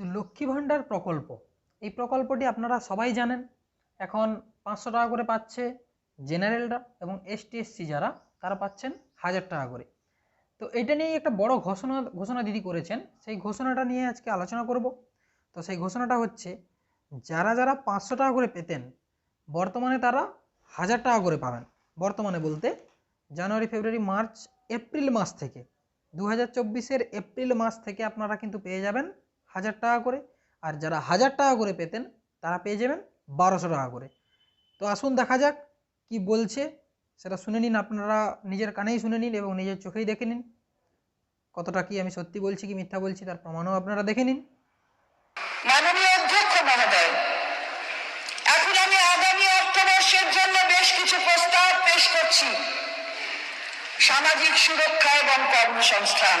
লক্ষ্মী ভাণ্ডার প্রকল্প। এই প্রকল্পটি আপনারা সবাই জানেন। এখন পাঁচশো টাকা করে পাচ্ছে জেনারেলরা এবং এসটি এসসি যারা, তারা পাচ্ছেন হাজার টাকা করে। তো এটা নিয়ে একটা বড় ঘোষণা ঘোষণা দিদি করেছেন। সেই ঘোষণাটা নিয়ে আজকে আলোচনা করব। তো সেই ঘোষণাটা হচ্ছে, যারা যারা পাঁচশো টাকা করে পেতেন, বর্তমানে তারা হাজার টাকা করে পাবেন। বর্তমানে বলতে জানুয়ারি, ফেব্রুয়ারি, মার্চ, এপ্রিল মাস থেকে। দু হাজার এপ্রিল মাস থেকে আপনারা কিন্তু পেয়ে যাবেন হাজার টাকা করে। আর যারা হাজার টাকা করে পেতেন, তারা পেয়ে যাবেন বারোশো টাকা করে। তো আসুন দেখা যাক কি বলছে। সেটা শুনে নিন, আপনারা নিজের কানেই শুনে নিন এবং নিজের চোখেই দেখে নিন। কতটা কি আমি সত্যি বলছি কি মিথ্যা বলছি, তার প্রমাণও আপনারা দেখে নিন। মাননীয় অধ্যক্ষ এখন আমি আগামী অর্থবর্ষের জন্য বেশ কিছু প্রস্তাব পেশ করছি। সামাজিক সুরক্ষা এবং কর্মসংস্থান।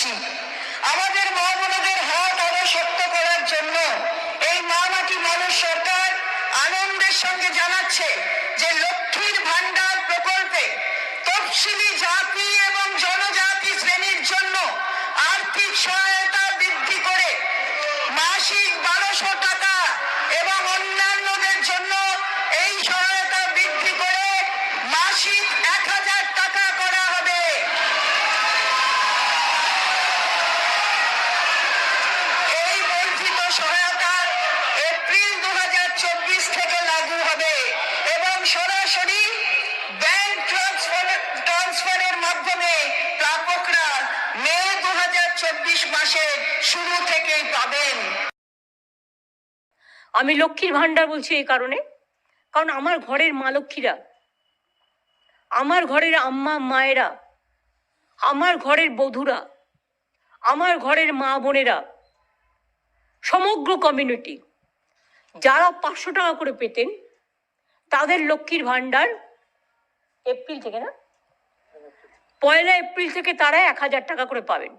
সহায়তা আমাদের মা বোনদের হাত আরও শক্ত করার জন্য এই মা মাটি মানুষ সরকার আনন্দের সঙ্গে জানাচ্ছে যে লক্ষ্মীর ভান্ডার প্রকল্পে তফসিলি জাতি এবং জনজাতি শ্রেণির জন্য আর্থিক সহায়তা বৃদ্ধি করে মাসিক বারোশো টাকা এবং অন্যান্যদের জন্য এই সহায়তা বৃদ্ধি করে মাসিক এক হাজার টাকা করা হবে এই বর্ধিত সহায়তা এপ্রিল দু থেকে লাগু হবে এবং সরাসরি ব্যাংক ট্রান্সফার ট্রান্সফারের মাধ্যমে প্রাপকরা মে দু মাসের শুরু থেকেই পাবেন। আমি লক্ষ্মীর ভাণ্ডার বলছি এই কারণে। কারণ আমার ঘরের মা লক্ষ্মীরা, আমার ঘরের আম্মা মায়েরা, আমার ঘরের বধুরা, আমার ঘরের মা বোনেরা, সমগ্র কমিউনিটি যারা পাঁচশো টাকা করে পেতেন, তাদের লক্ষ্মীর ভাণ্ডার এপ্রিল থেকে না? পয়লা এপ্রিল থেকে তারা এক হাজার টাকা করে পাবেন।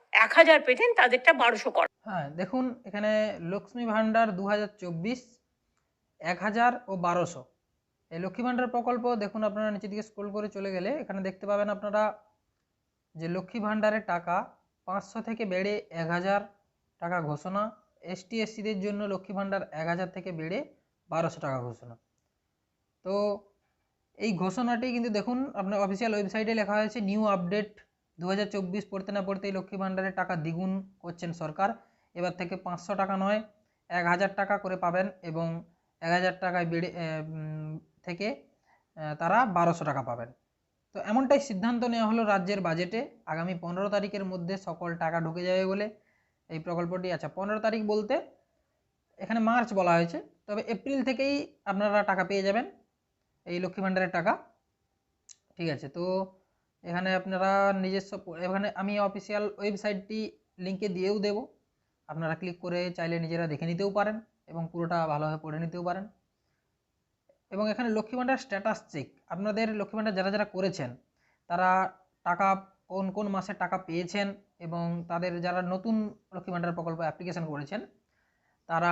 এক হাজার পেতেন তাদেরটা বারোশো কর। হ্যাঁ দেখুন, এখানে লক্ষ্মী ভাণ্ডার দু হাজার চব্বিশ, এক হাজার ও বারোশো। এই লক্ষ্মী ভাণ্ডার প্রকল্প, দেখুন, আপনারা নিচের দিকে স্ক্রোল করে চলে গেলে এখানে দেখতে পাবেন আপনারা যে লক্ষ্মী ভাণ্ডারের টাকা পাঁচশো থেকে বেড়ে এক হাজার টাকা ঘোষণা এসটি এসসিদের জন্য লক্ষ্মী ভাণ্ডার এক হাজার থেকে বেড়ে বারোশো টাকা ঘোষণা। তো এই ঘোষণাটি কিন্তু দেখুন, আপনার অফিসিয়াল ওয়েবসাইটে লেখা হয়েছে নিউ আপডেট দু হাজার চব্বিশ পড়তে না পড়তেই লক্ষ্মী ভাণ্ডারের টাকা দ্বিগুণ করছেন সরকার। এবার থেকে পাঁচশো টাকা নয়, এক হাজার টাকা করে পাবেন এবং এক হাজার টাকায় বেড়ে থেকে তারা বারোশো টাকা পাবেন। তো এমনটাই সিদ্ধান্ত নেওয়া হলো রাজ্যের বাজেটে। আগামী পনেরো তারিখের মধ্যে সকল টাকা ঢুকে যাবে বলে এই প্রকল্পটি আচ্ছা পনেরো তারিখ বলতে এখানে মার্চ বলা হয়েছে। তবে এপ্রিল থেকেই আপনারা টাকা পেয়ে যাবেন, এই লক্ষ্মী ভাণ্ডারের টাকা। ঠিক আছে, তো এখানে আপনারা নিজস্ব এখানে আমি অফিসিয়াল ওয়েবসাইটটি লিঙ্কে দিয়েও দেব। আপনারা ক্লিক করে চাইলে নিজেরা দেখে নিতেও পারেন এবং পুরোটা ভালোভাবে পড়ে নিতেও পারেন। এবং এখানে লক্ষ্মী ভাণ্ডার স্ট্যাটাস চেক আপনাদের লক্ষ্মী ভাণ্ডার যারা যারা করেছেন, তারা টাকা কোন কোন মাসে টাকা পেয়েছেন এবং তাদের যারা নতুন লক্ষ্মী ভাণ্ডার প্রকল্প অ্যাপ্লিকেশন করেছেন, তারা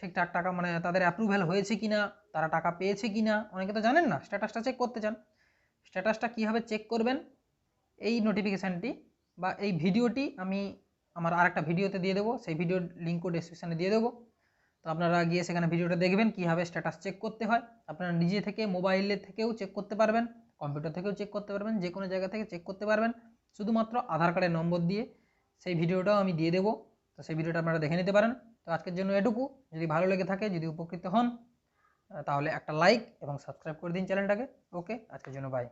ঠিকঠাক টাকা মানে তাদের অ্যাপ্রুভেল হয়েছে কি না তারা টাকা পেয়েছে কি না অনেকে তো জানেন না স্ট্যাটাসটা চেক করতে চান। স্ট্যাটাসটা কীভাবে চেক করবেন? এই নোটিফিকেশানটি বা এই ভিডিওটি আমি আমার আরেকটা ভিডিওতে দিয়ে দেবো, সেই ভিডিওর লিঙ্কও ডেসক্রিপশানে দিয়ে দেবো। তো আপনারা গিয়ে সেখানে ভিডিওটা দেখবেন, কীভাবে স্ট্যাটাস চেক করতে হয়। আপনারা নিজে থেকে মোবাইলের থেকেও চেক করতে পারবেন কম্পিউটার থেকেও চেক করতে পারবেন, যে কোনো জায়গা থেকে চেক করতে পারবেন। শুধুমাত্র আধার কার্ডের নম্বর দিয়ে সেই ভিডিওটাও আমি দিয়ে দেবো। তো সেই ভিডিওটা আপনারা দেখে নিতে পারেন। তো আজকের জন্য এটুকু। যদি ভালো লেগে থাকে, যদি উপকৃত হন তাহলে একটা লাইক এবং সাবস্ক্রাইব করে দিন চ্যানেলটাকে ওকে আজকের জন্য বাই